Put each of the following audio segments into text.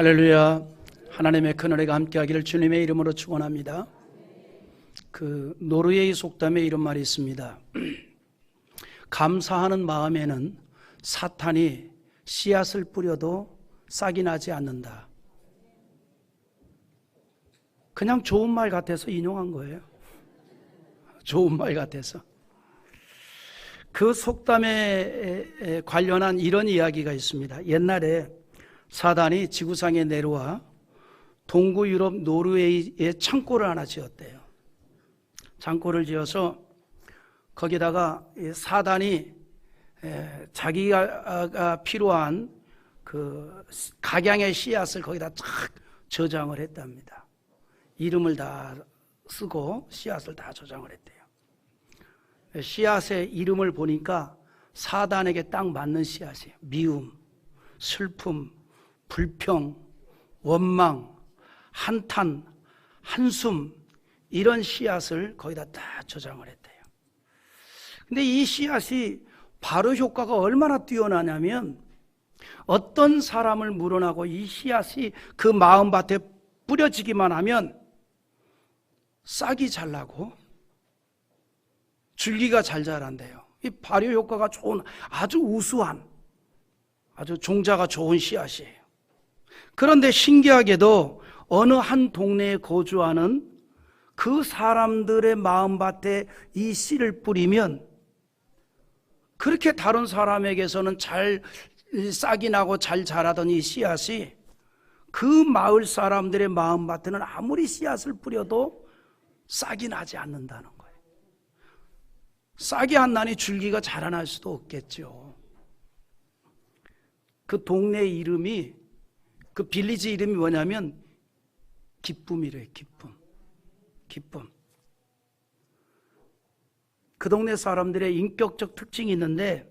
할렐루야. 하나님의 큰 은혜가 함께하기를 주님의 이름으로 축원합니다. 그 노르웨이 속담에 이런 말이 있습니다. 감사하는 마음에는 사탄이 씨앗을 뿌려도 싹이 나지 않는다. 그냥 좋은 말 같아서 인용한 거예요. 좋은 말 같아서. 그 속담에 관련한 이런 이야기가 있습니다. 옛날에 사단이 지구상에 내려와 동구 유럽 노르웨이에 창고를 하나 지었대요. 창고를 지어서 거기다가 사단이 자기가 필요한 그 각양의 씨앗을 거기다 쫙 저장을 했답니다. 이름을 다 쓰고 씨앗을 다 저장을 했대요. 씨앗의 이름을 보니까 사단에게 딱 맞는 씨앗이에요. 미움, 슬픔, 불평, 원망, 한탄, 한숨 이런 씨앗을 거기다 다 저장을 했대요. 근데 이 씨앗이 바로 효과가 얼마나 뛰어나냐면 어떤 사람을 물어나고 이 씨앗이 그 마음밭에 뿌려지기만 하면 싹이 잘 나고 줄기가 잘 자란대요. 이 발효 효과가 좋은 아주 우수한 아주 종자가 좋은 씨앗이에요. 그런데 신기하게도 어느 한 동네에 거주하는 그 사람들의 마음밭에 이 씨를 뿌리면 그렇게 다른 사람에게서는 잘 싹이 나고 잘 자라던 이 씨앗이 그 마을 사람들의 마음밭에는 아무리 씨앗을 뿌려도 싹이 나지 않는다는 거예요. 싹이 안 나니 줄기가 자라날 수도 없겠죠. 그 동네 이름이 그 빌리지 이름이 뭐냐면 기쁨이래요, 기쁨. 기쁨. 그 동네 사람들의 인격적 특징이 있는데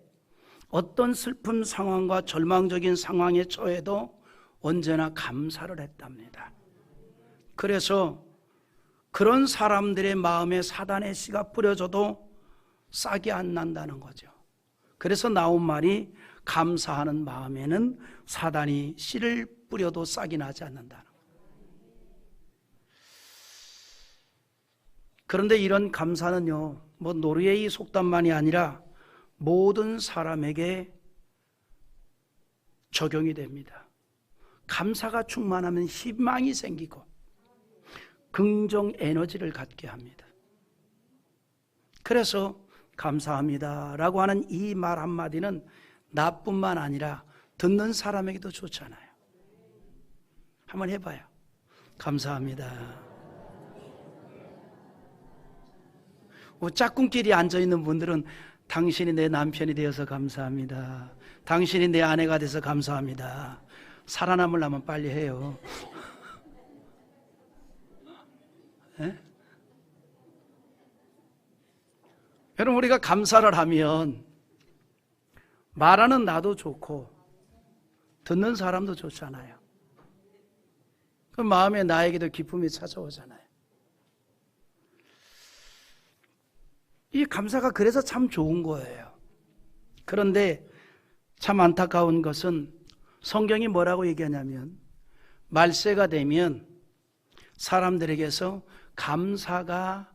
어떤 슬픈 상황과 절망적인 상황에 처해도 언제나 감사를 했답니다. 그래서 그런 사람들의 마음에 사단의 씨가 뿌려져도 싹이 안 난다는 거죠. 그래서 나온 말이 감사하는 마음에는 사단이 씨를 뿌려도 싹이 나지 않는다는. 그런데 이런 감사는요, 뭐 노르웨이 속담만이 아니라 모든 사람에게 적용이 됩니다. 감사가 충만하면 희망이 생기고 긍정 에너지를 갖게 합니다. 그래서 감사합니다라고 하는 이 말 한마디는 나뿐만 아니라 듣는 사람에게도 좋잖아요. 한번 해봐요. 감사합니다. 뭐 짝꿍끼리 앉아있는 분들은 당신이 내 남편이 되어서 감사합니다. 당신이 내 아내가 돼서 감사합니다. 살아남으려면 빨리 해요. 네? 여러분, 우리가 감사를 하면 말하는 나도 좋고 듣는 사람도 좋잖아요. 그 마음에 나에게도 기쁨이 찾아오잖아요. 이 감사가 그래서 참 좋은 거예요. 그런데 참 안타까운 것은 성경이 뭐라고 얘기하냐면 말세가 되면 사람들에게서 감사가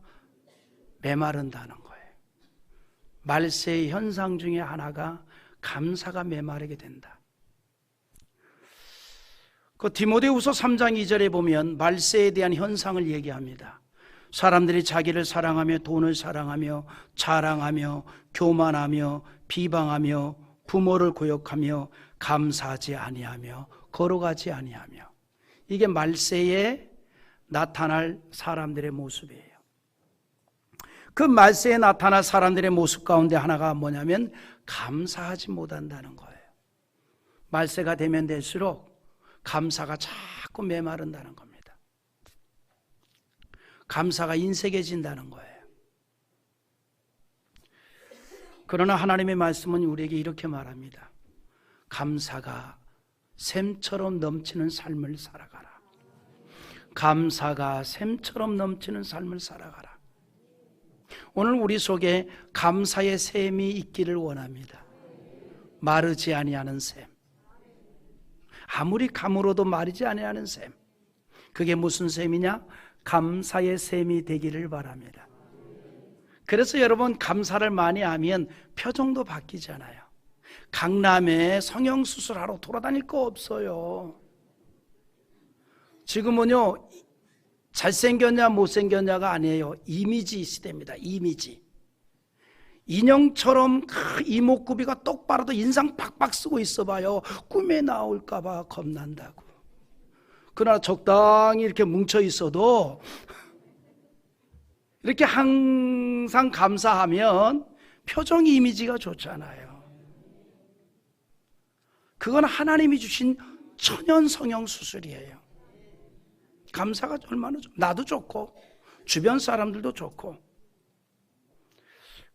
메마른다는 거예요. 말세의 현상 중에 하나가 감사가 메마르게 된다. 그 디모데후서 3장 2절에 보면 말세에 대한 현상을 얘기합니다. 사람들이 자기를 사랑하며 돈을 사랑하며 자랑하며 교만하며 비방하며 부모를 고역하며 감사하지 아니하며 걸어가지 아니하며 이게 말세에 나타날 사람들의 모습이에요. 그 말세에 나타날 사람들의 모습 가운데 하나가 뭐냐면 감사하지 못한다는 거예요. 말세가 되면 될수록 감사가 자꾸 메마른다는 겁니다. 감사가 인색해진다는 거예요. 그러나 하나님의 말씀은 우리에게 이렇게 말합니다. 감사가 샘처럼 넘치는 삶을 살아가라. 감사가 샘처럼 넘치는 삶을 살아가라. 오늘 우리 속에 감사의 샘이 있기를 원합니다. 마르지 아니하는 샘. 아무리 감으로도 마르지 아니하는 샘. 그게 무슨 샘이냐? 감사의 샘이 되기를 바랍니다. 그래서 여러분 감사를 많이 하면 표정도 바뀌잖아요. 강남에 성형수술하러 돌아다닐 거 없어요. 지금은요, 잘생겼냐, 못생겼냐가 아니에요. 이미지 시대입니다. 이미지. 인형처럼 그 이목구비가 똑바로도 인상 팍팍 쓰고 있어봐요. 꿈에 나올까봐 겁난다고. 그러나 적당히 이렇게 뭉쳐 있어도 이렇게 항상 감사하면 표정 이미지가 좋잖아요. 그건 하나님이 주신 천연 성형 수술이에요. 감사가 얼마나 좋, 나도 좋고 주변 사람들도 좋고.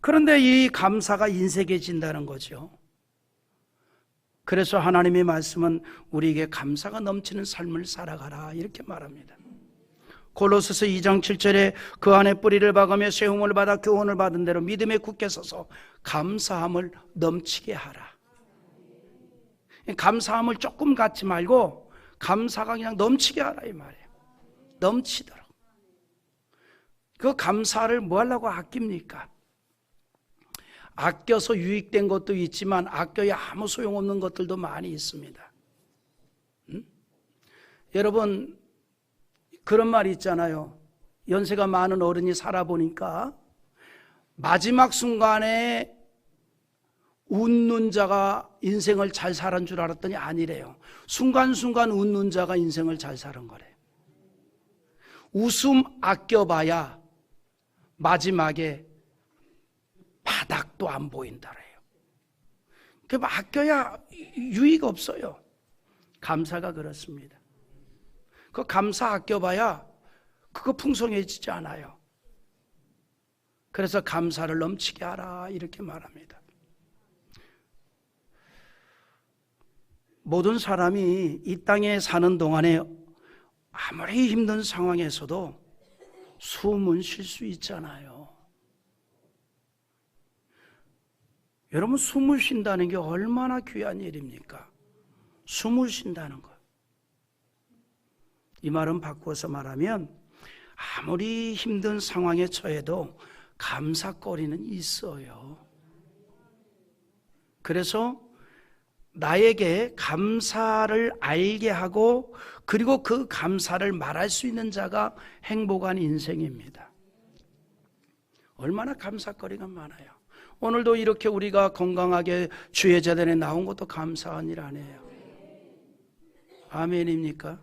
그런데 이 감사가 인색해진다는 거죠. 그래서 하나님의 말씀은 우리에게 감사가 넘치는 삶을 살아가라 이렇게 말합니다. 골로새서 2장 7절에 그 안에 뿌리를 박으며 세움을 받아 교훈을 받은 대로 믿음에 굳게 서서 감사함을 넘치게 하라. 감사함을 조금 갖지 말고 감사가 그냥 넘치게 하라 이 말이에요. 넘치도록. 그 감사를 뭐 하려고 아낍니까? 아껴서 유익된 것도 있지만 아껴야 아무 소용없는 것들도 많이 있습니다. 음? 여러분 그런 말이 있잖아요. 연세가 많은 어른이 살아보니까 마지막 순간에 웃는 자가 인생을 잘 살은 줄 알았더니 아니래요. 순간순간 웃는 자가 인생을 잘 사는 거래. 웃음 아껴봐야 마지막에 바닥도 안 보인다래요. 그 아껴야 유익 없어요. 감사가 그렇습니다. 그 감사 아껴봐야 그거 풍성해지지 않아요. 그래서 감사를 넘치게 하라 이렇게 말합니다. 모든 사람이 이 땅에 사는 동안에 아무리 힘든 상황에서도 숨은 쉴 수 있잖아요. 여러분 숨을 쉰다는 게 얼마나 귀한 일입니까? 숨을 쉰다는 것. 이 말은 바꾸어서 말하면 아무리 힘든 상황에 처해도 감사거리는 있어요. 그래서 나에게 감사를 알게 하고 그리고 그 감사를 말할 수 있는 자가 행복한 인생입니다. 얼마나 감사거리가 많아요. 오늘도 이렇게 우리가 건강하게 주의 재단에 나온 것도 감사한 일 아니에요. 아멘입니까?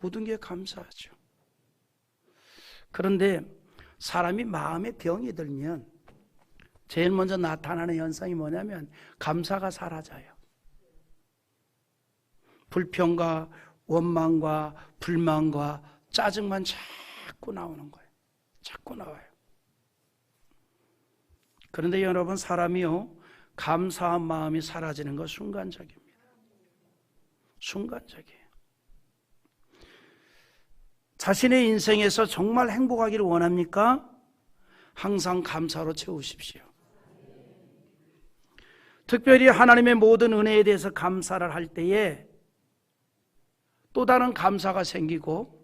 모든 게 감사하죠. 그런데 사람이 마음에 병이 들면 제일 먼저 나타나는 현상이 뭐냐면 감사가 사라져요. 불평과 원망과 불만과 짜증만 자꾸 나오는 거예요. 자꾸 나와요. 그런데 여러분 사람이요 감사한 마음이 사라지는 것 순간적입니다. 순간적이에요. 자신의 인생에서 정말 행복하기를 원합니까? 항상 감사로 채우십시오. 특별히 하나님의 모든 은혜에 대해서 감사를 할 때에 또 다른 감사가 생기고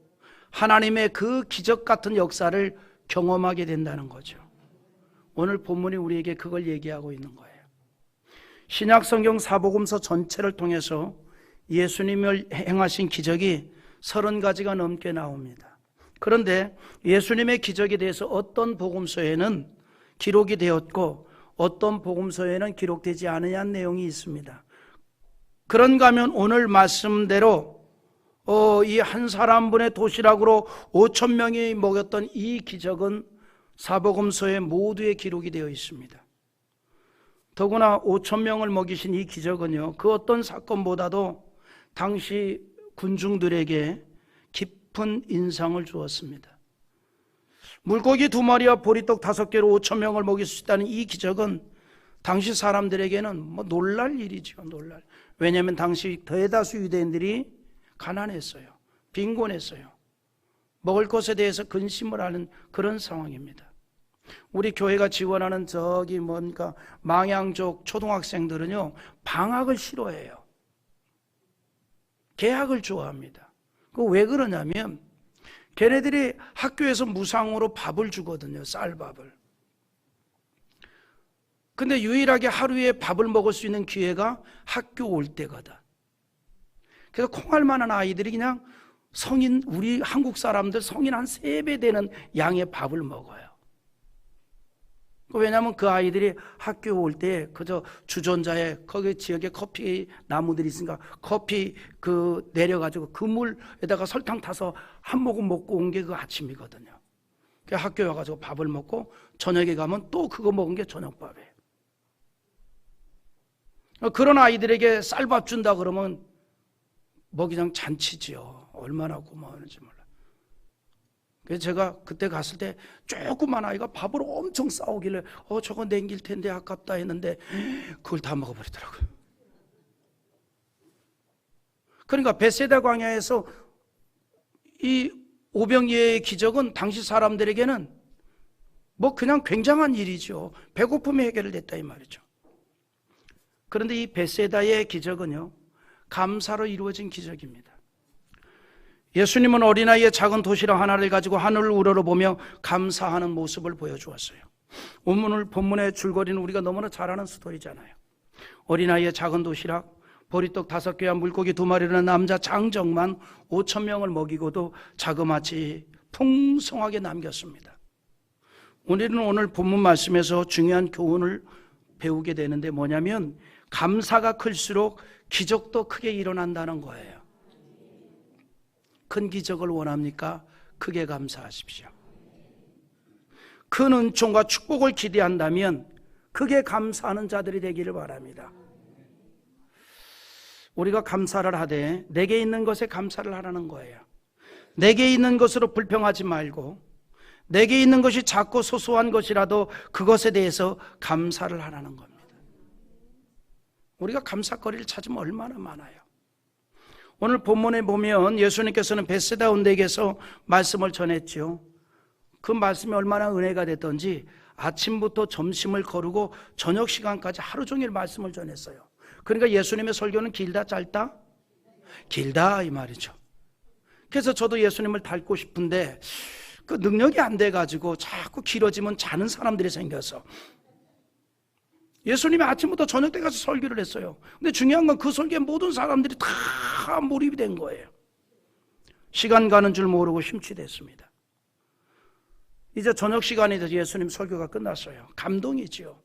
하나님의 그 기적 같은 역사를 경험하게 된다는 거죠. 오늘 본문이 우리에게 그걸 얘기하고 있는 거예요. 신약 성경 사복음서 전체를 통해서 예수님을 행하신 기적이 서른 가지가 넘게 나옵니다. 그런데 예수님의 기적에 대해서 어떤 복음서에는 기록이 되었고 어떤 복음서에는 기록되지 않은 내용이 있습니다. 그런가 하면 오늘 말씀대로 어, 이 한 사람분의 도시락으로 5천 명이 먹였던 이 기적은 사복음서에 모두에 기록이 되어 있습니다. 더구나 5천 명을 먹이신 이 기적은요, 그 어떤 사건보다도 당시 군중들에게 깊은 인상을 주었습니다. 물고기 두 마리와 보리떡 다섯 개로 5천 명을 먹일 수 있다는 이 기적은 당시 사람들에게는 뭐 놀랄 일이죠, 놀랄. 왜냐하면 당시 대다수 유대인들이 가난했어요. 빈곤했어요. 먹을 것에 대해서 근심을 하는 그런 상황입니다. 우리 교회가 지원하는 저기 뭔가 망양족 초등학생들은요, 방학을 싫어해요. 계약을 좋아합니다. 그 왜 그러냐면 걔네들이 학교에서 무상으로 밥을 주거든요. 쌀밥을. 근데 유일하게 하루에 밥을 먹을 수 있는 기회가 학교 올 때거든. 그래서 콩알 만한 아이들이 그냥 성인, 우리 한국 사람들 성인 한 세 배 되는 양의 밥을 먹어요. 왜냐하면 그 아이들이 학교 올 때 그저 주전자에 거기 지역에 커피 나무들이 있으니까 커피 그 내려가지고 그 물에다가 설탕 타서 한 모금 먹고 온 게 그 아침이거든요. 그 학교에 와가지고 밥을 먹고 저녁에 가면 또 그거 먹은 게 저녁밥이에요. 그런 아이들에게 쌀밥 준다 그러면 먹이장 잔치지요. 얼마나 고마운지 몰라. 그래서 제가 그때 갔을 때 조그만 아이가 밥을 엄청 싸우길래 어 저거 냉길 텐데 아깝다 했는데 그걸 다 먹어버리더라고요. 그러니까 베세다 광야에서 이 오병이의 기적은 당시 사람들에게는 뭐 그냥 굉장한 일이죠. 배고픔이 해결됐다 이 말이죠. 그런데 이 베세다의 기적은요 감사로 이루어진 기적입니다. 예수님은 어린아이의 작은 도시락 하나를 가지고 하늘을 우러러보며 감사하는 모습을 보여주었어요. 본문을 본문의 줄거리는 우리가 너무나 잘 아는 스토리잖아요. 어린아이의 작은 도시락, 보리떡 다섯 개와 물고기 두 마리라는 남자 장정만 5천 명을 먹이고도 자그마치 풍성하게 남겼습니다. 우리는 오늘 본문 말씀에서 중요한 교훈을 배우게 되는데 뭐냐면 감사가 클수록 기적도 크게 일어난다는 거예요. 큰 기적을 원합니까? 크게 감사하십시오. 큰 은총과 축복을 기대한다면 크게 감사하는 자들이 되기를 바랍니다. 우리가 감사를 하되 내게 있는 것에 감사를 하라는 거예요. 내게 있는 것으로 불평하지 말고 내게 있는 것이 작고 소소한 것이라도 그것에 대해서 감사를 하라는 겁니다. 우리가 감사거리를 찾으면 얼마나 많아요. 오늘 본문에 보면 예수님께서는 베세다 온데에게서 말씀을 전했죠. 그 말씀이 얼마나 은혜가 됐던지 아침부터 점심을 거르고 저녁 시간까지 하루 종일 말씀을 전했어요. 그러니까 예수님의 설교는 길다 짧다? 길다 이 말이죠. 그래서 저도 예수님을 닮고 싶은데 그 능력이 안 돼 가지고 자꾸 길어지면 자는 사람들이 생겨서 예수님이 아침부터 저녁 때까지 설교를 했어요. 근데 중요한 건 그 설교에 모든 사람들이 다 몰입이 된 거예요. 시간 가는 줄 모르고 심취됐습니다. 이제 저녁 시간이 돼서 예수님 설교가 끝났어요. 감동이지요.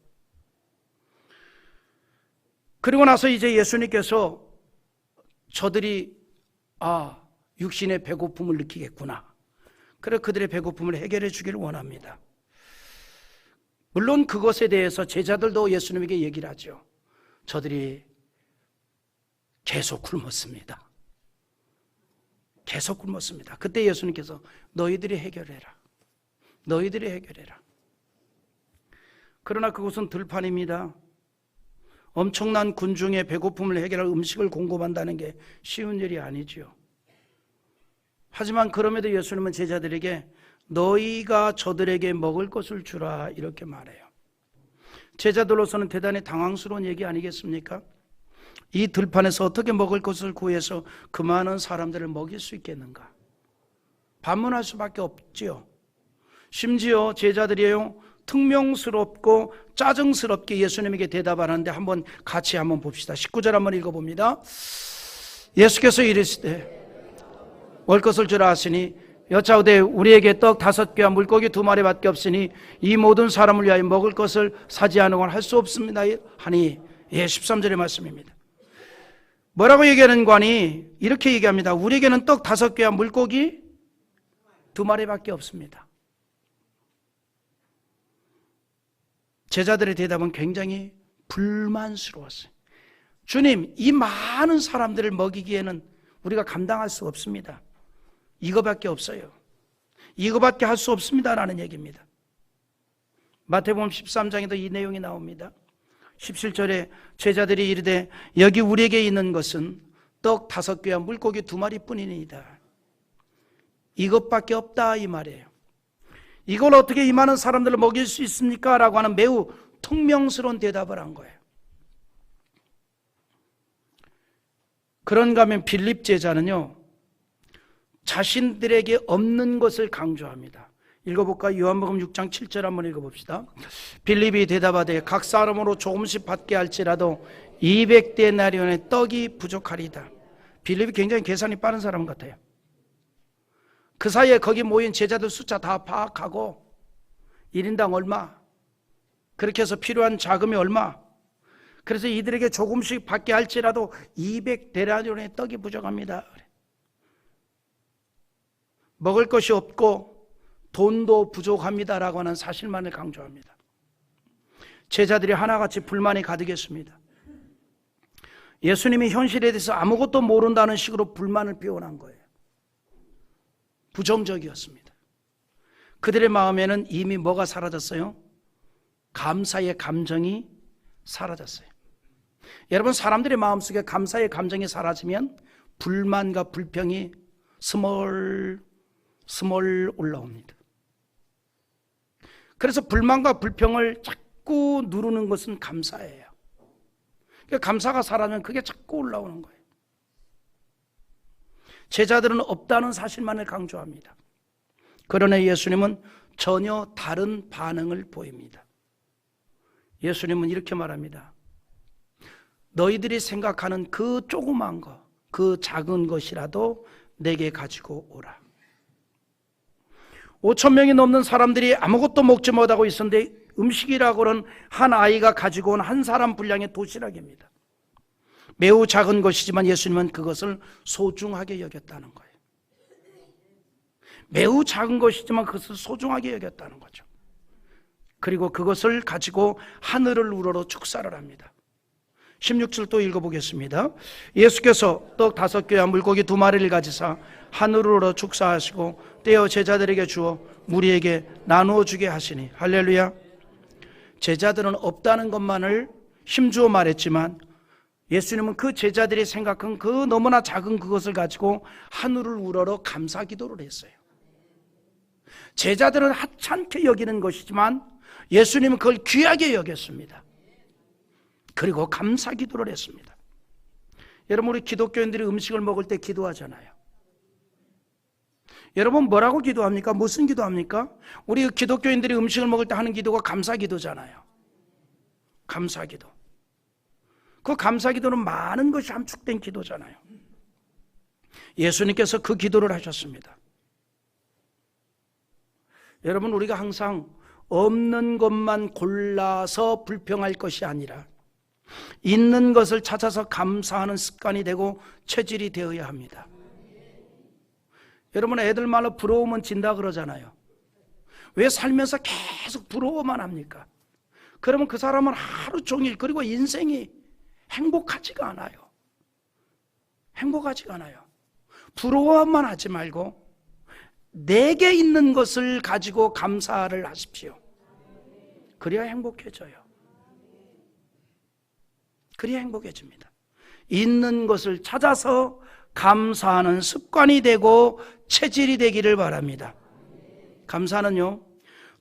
그리고 나서 이제 예수님께서 저들이 아 육신의 배고픔을 느끼겠구나. 그래 그들의 배고픔을 해결해 주기를 원합니다. 물론 그것에 대해서 제자들도 예수님에게 얘기를 하죠. 저들이 계속 굶었습니다. 계속 굶었습니다. 그때 예수님께서 너희들이 해결해라. 너희들이 해결해라. 그러나 그곳은 들판입니다. 엄청난 군중의 배고픔을 해결할 음식을 공급한다는 게 쉬운 일이 아니지요. 하지만 그럼에도 예수님은 제자들에게 너희가 저들에게 먹을 것을 주라 이렇게 말해요. 제자들로서는 대단히 당황스러운 얘기 아니겠습니까? 이 들판에서 어떻게 먹을 것을 구해서 그 많은 사람들을 먹일 수 있겠는가? 반문할 수밖에 없지요. 심지어 제자들이요 특명스럽고 짜증스럽게 예수님에게 대답하는데 한번 같이 한번 봅시다. 19절 한번 읽어봅니다. 예수께서 이르시되 올 것을 주라 하시니 여짜오되 우리에게 떡 다섯 개와 물고기 두 마리밖에 없으니 이 모든 사람을 위하여 먹을 것을 사지 건할수 없습니다. 하니 예 13절의 말씀입니다. 뭐라고 얘기하는 관이 이렇게 얘기합니다. 우리에게는 떡 다섯 개와 물고기 두 마리밖에 없습니다. 제자들의 대답은 굉장히 불만스러웠어요. 주님 이 많은 사람들을 먹이기에는 우리가 감당할 수 없습니다 이거밖에 없어요. 이거밖에 할 수 없습니다라는 얘기입니다. 마태복음 13장에도 이 내용이 나옵니다. 17절에 제자들이 이르되 여기 우리에게 있는 것은 떡 다섯 개와 물고기 두 마리뿐이니이다. 이것밖에 없다 이 말이에요. 이걸 어떻게 이 많은 사람들을 먹일 수 있습니까? 라고 하는 매우 퉁명스러운 대답을 한 거예요. 그런가 하면 빌립 제자는요, 자신들에게 없는 것을 강조합니다. 읽어볼까? 요한복음 6장 7절 한번 읽어봅시다. 빌립이 대답하되 각 사람으로 조금씩 받게 할지라도 200대 나리온의 떡이 부족하리다. 빌립이 굉장히 계산이 빠른 사람 같아요. 그 사이에 거기 모인 제자들 숫자 다 파악하고 1인당 얼마? 그렇게 해서 필요한 자금이 얼마? 그래서 이들에게 조금씩 받게 할지라도 200 대라존의 떡이 부족합니다. 먹을 것이 없고 돈도 부족합니다라고 하는 사실만을 강조합니다. 제자들이 하나같이 불만이 가득했습니다. 예수님이 현실에 대해서 아무것도 모른다는 식으로 불만을 표현한 거예요. 부정적이었습니다. 그들의 마음에는 이미 뭐가 사라졌어요? 감사의 감정이 사라졌어요. 여러분, 사람들의 마음속에 감사의 감정이 사라지면 불만과 불평이 스멀, 스멀 올라옵니다. 그래서 불만과 불평을 자꾸 누르는 것은 감사예요. 그러니까 감사가 사라지면 그게 자꾸 올라오는 거예요. 제자들은 없다는 사실만을 강조합니다. 그러나 예수님은 전혀 다른 반응을 보입니다. 예수님은 이렇게 말합니다. 너희들이 생각하는 그 조그만 것, 그 작은 것이라도 내게 가지고 오라. 5천 명이 넘는 사람들이 아무것도 먹지 못하고 있었는데 음식이라고는 한 아이가 가지고 온 한 사람 분량의 도시락입니다. 매우 작은 것이지만 예수님은 그것을 소중하게 여겼다는 거예요. 매우 작은 것이지만 그것을 소중하게 여겼다는 거죠. 그리고 그것을 가지고 하늘을 우러러 축사를 합니다. 16절 또 읽어보겠습니다. 예수께서 떡 다섯 개와 물고기 두 마리를 가지사 하늘으로 축사하시고 떼어 제자들에게 주어 무리에게 나누어 주게 하시니 할렐루야. 제자들은 없다는 것만을 힘주어 말했지만 예수님은 그 제자들이 생각한 그 너무나 작은 그것을 가지고 하늘을 우러러 감사 기도를 했어요. 제자들은 하찮게 여기는 것이지만 예수님은 그걸 귀하게 여겼습니다. 그리고 감사 기도를 했습니다. 여러분 우리 기독교인들이 음식을 먹을 때 기도하잖아요. 여러분 뭐라고 기도합니까? 무슨 기도합니까? 우리 기독교인들이 음식을 먹을 때 하는 기도가 감사 기도잖아요. 감사 기도. 그 감사 기도는 많은 것이 함축된 기도잖아요. 예수님께서 그 기도를 하셨습니다. 여러분 우리가 항상 없는 것만 골라서 불평할 것이 아니라 있는 것을 찾아서 감사하는 습관이 되고 체질이 되어야 합니다. 여러분 애들 말로 부러우면 진다 그러잖아요. 왜 살면서 계속 부러워만 합니까? 그러면 그 사람은 하루 종일 그리고 인생이 행복하지가 않아요. 행복하지가 않아요. 부러워만 하지 말고 내게 있는 것을 가지고 감사를 하십시오. 그래야 행복해져요. 그래야 행복해집니다. 있는 것을 찾아서 감사하는 습관이 되고 체질이 되기를 바랍니다. 감사는요,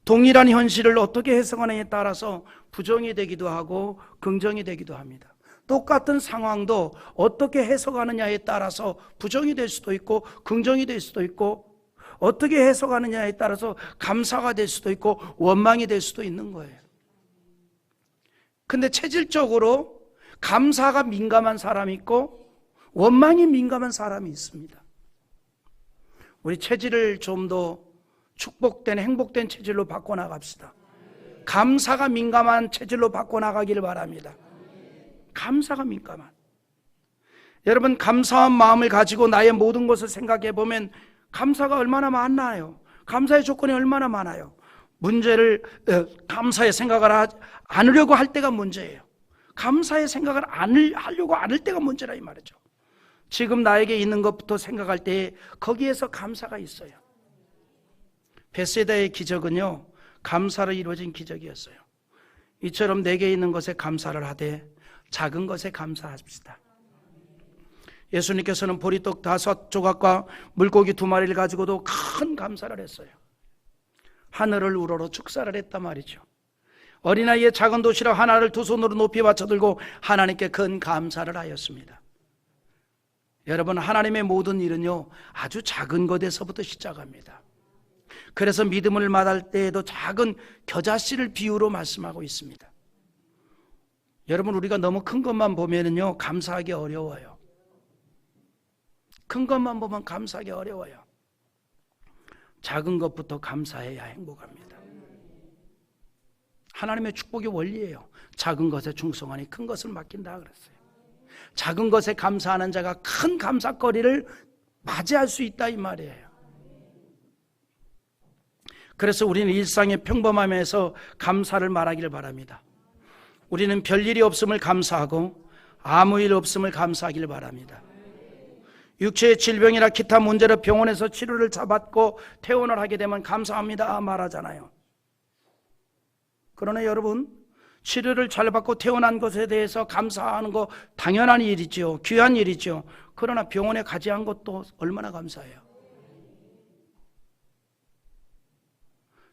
동일한 현실을 어떻게 해석하느냐에 따라서 부정이 되기도 하고 긍정이 되기도 합니다. 똑같은 상황도 어떻게 해석하느냐에 따라서 부정이 될 수도 있고 긍정이 될 수도 있고 어떻게 해석하느냐에 따라서 감사가 될 수도 있고 원망이 될 수도 있는 거예요. 근데 체질적으로 감사가 민감한 사람이 있고 원망이 민감한 사람이 있습니다. 우리 체질을 좀 더 축복된 행복된 체질로 바꿔 나갑시다. 감사가 민감한 체질로 바꿔 나가기를 바랍니다. 감사가 민감한. 여러분 감사한 마음을 가지고 나의 모든 것을 생각해 보면 감사가 얼마나 많나요? 감사의 조건이 얼마나 많아요? 문제를 어, 감사의 생각을 않으려고 할 때가 문제예요. 감사의 생각을 안 하려고 않을 때가 문제라 이 말이죠. 지금 나에게 있는 것부터 생각할 때 거기에서 감사가 있어요. 베세다의 기적은요 감사로 이루어진 기적이었어요. 이처럼 내게 있는 것에 감사를 하되 작은 것에 감사합시다. 예수님께서는 보리떡 다섯 조각과 물고기 두 마리를 가지고도 큰 감사를 했어요. 하늘을 우러러 축사를 했단 말이죠. 어린아이의 작은 도시락 하나를 두 손으로 높이 받쳐 들고 하나님께 큰 감사를 하였습니다. 여러분 하나님의 모든 일은요 아주 작은 것에서부터 시작합니다. 그래서 믿음을 말할 때에도 작은 겨자씨를 비유로 말씀하고 있습니다. 여러분 우리가 너무 큰 것만 보면은요 감사하기 어려워요. 큰 것만 보면 감사하기 어려워요. 작은 것부터 감사해야 행복합니다. 하나님의 축복의 원리예요. 작은 것에 충성하니 큰 것을 맡긴다 그랬어요. 작은 것에 감사하는 자가 큰 감사거리를 맞이할 수 있다 이 말이에요. 그래서 우리는 일상의 평범함에서 감사를 말하기를 바랍니다. 우리는 별일이 없음을 감사하고 아무 일 없음을 감사하기를 바랍니다. 육체의 질병이나 기타 문제로 병원에서 치료를 잡았고 퇴원을 하게 되면 감사합니다 말하잖아요. 그러나 여러분 치료를 잘 받고 퇴원한 것에 대해서 감사하는 거 당연한 일이죠. 귀한 일이죠. 그러나 병원에 가지 않은 것도 얼마나 감사해요.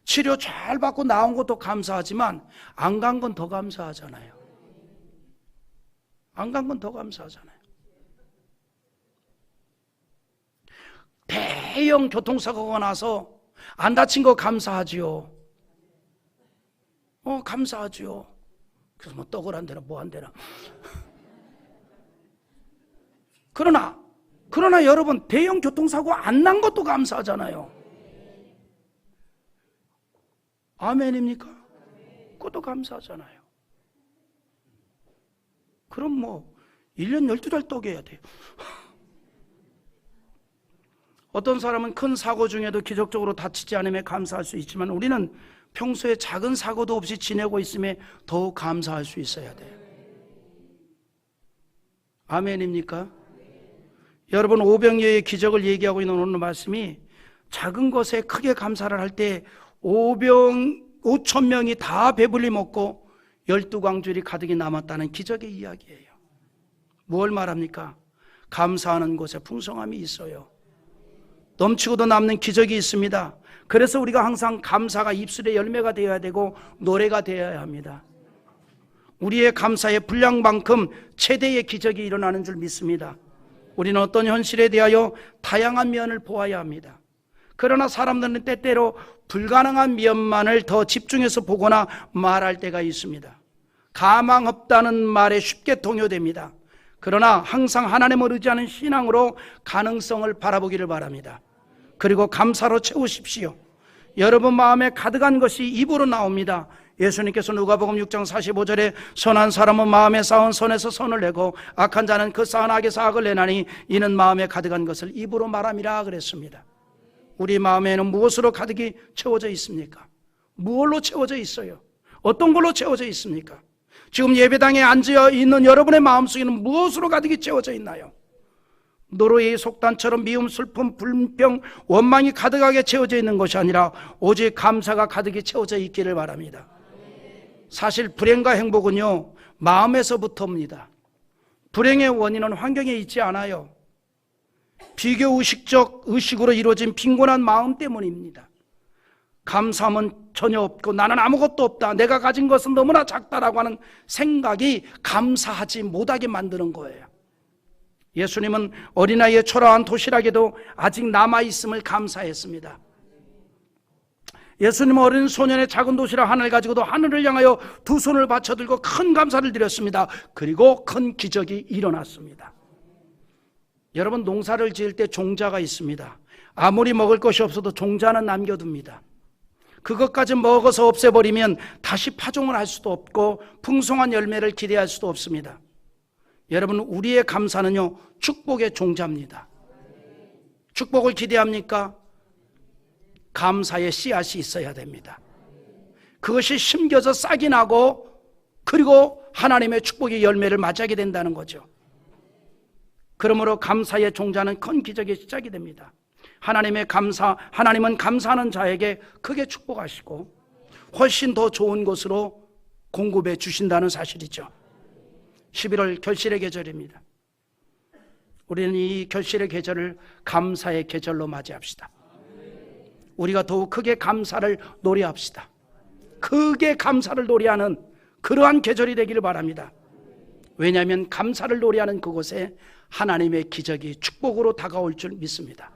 치료 잘 받고 나온 것도 감사하지만 안 간 건 더 감사하잖아요. 안 간 건 더 감사하잖아요. 대형 교통사고가 나서 안 다친 거 감사하지요. 어, 감사하지요. 그래서 뭐 떡을 한 대나 뭐 한 대나. 그러나, 그러나 여러분, 대형 교통사고 안 난 것도 감사하잖아요. 아멘입니까? 그것도 감사하잖아요. 그럼 뭐, 1년 12달 떡해야 돼요. 어떤 사람은 큰 사고 중에도 기적적으로 다치지 않음에 감사할 수 있지만 우리는 평소에 작은 사고도 없이 지내고 있음에 더욱 감사할 수 있어야 돼요. 아멘입니까? 여러분 오병이어의 기적을 얘기하고 있는 오늘 말씀이 작은 것에 크게 감사를 할 때 오병 5천 명이 다 배불리 먹고 열두 광줄이 가득히 남았다는 기적의 이야기예요. 뭘 말합니까? 감사하는 곳에 풍성함이 있어요. 넘치고도 남는 기적이 있습니다. 그래서 우리가 항상 감사가 입술의 열매가 되어야 되고 노래가 되어야 합니다. 우리의 감사의 분량만큼 최대의 기적이 일어나는 줄 믿습니다. 우리는 어떤 현실에 대하여 다양한 면을 보아야 합니다. 그러나 사람들은 때때로 불가능한 면만을 더 집중해서 보거나 말할 때가 있습니다. 가망 없다는 말에 쉽게 동요됩니다. 그러나 항상 하나님을 의지하는 신앙으로 가능성을 바라보기를 바랍니다. 그리고 감사로 채우십시오. 여러분 마음에 가득한 것이 입으로 나옵니다. 예수님께서 누가복음 6장 45절에 선한 사람은 마음에 쌓은 선에서 선을 내고 악한 자는 그 쌓은 악에서 악을 내나니 이는 마음에 가득한 것을 입으로 말함이라 그랬습니다. 우리 마음에는 무엇으로 가득히 채워져 있습니까? 무엇로 채워져 있어요? 어떤 걸로 채워져 있습니까? 지금 예배당에 앉아 있는 여러분의 마음속에는 무엇으로 가득히 채워져 있나요? 노르웨이 속단처럼 미움, 슬픔, 불평, 원망이 가득하게 채워져 있는 것이 아니라 오직 감사가 가득히 채워져 있기를 바랍니다. 사실 불행과 행복은요, 마음에서부터입니다. 불행의 원인은 환경에 있지 않아요. 비교 의식적 의식으로 이루어진 빈곤한 마음 때문입니다. 감사함은 전혀 없고 나는 아무것도 없다. 내가 가진 것은 너무나 작다라고 하는 생각이 감사하지 못하게 만드는 거예요. 예수님은 어린아이의 초라한 도시락에도 아직 남아있음을 감사했습니다. 예수님은 어린 소년의 작은 도시락 하나를 가지고도 하늘을 향하여 두 손을 받쳐들고 큰 감사를 드렸습니다. 그리고 큰 기적이 일어났습니다. 여러분 농사를 지을 때 종자가 있습니다. 아무리 먹을 것이 없어도 종자는 남겨둡니다. 그것까지 먹어서 없애버리면 다시 파종을 할 수도 없고 풍성한 열매를 기대할 수도 없습니다. 여러분 우리의 감사는요 축복의 종자입니다. 축복을 기대합니까? 감사의 씨앗이 있어야 됩니다. 그것이 심겨서 싹이 나고 그리고 하나님의 축복의 열매를 맞이하게 된다는 거죠. 그러므로 감사의 종자는 큰 기적의 시작이 됩니다. 하나님의 감사, 하나님은 감사하는 자에게 크게 축복하시고 훨씬 더 좋은 것으로 공급해 주신다는 사실이죠. 11월 결실의 계절입니다. 우리는 이 결실의 계절을 감사의 계절로 맞이합시다. 우리가 더욱 크게 감사를 노래합시다. 크게 감사를 노래하는 그러한 계절이 되기를 바랍니다. 왜냐하면 감사를 노래하는 그곳에 하나님의 기적이 축복으로 다가올 줄 믿습니다.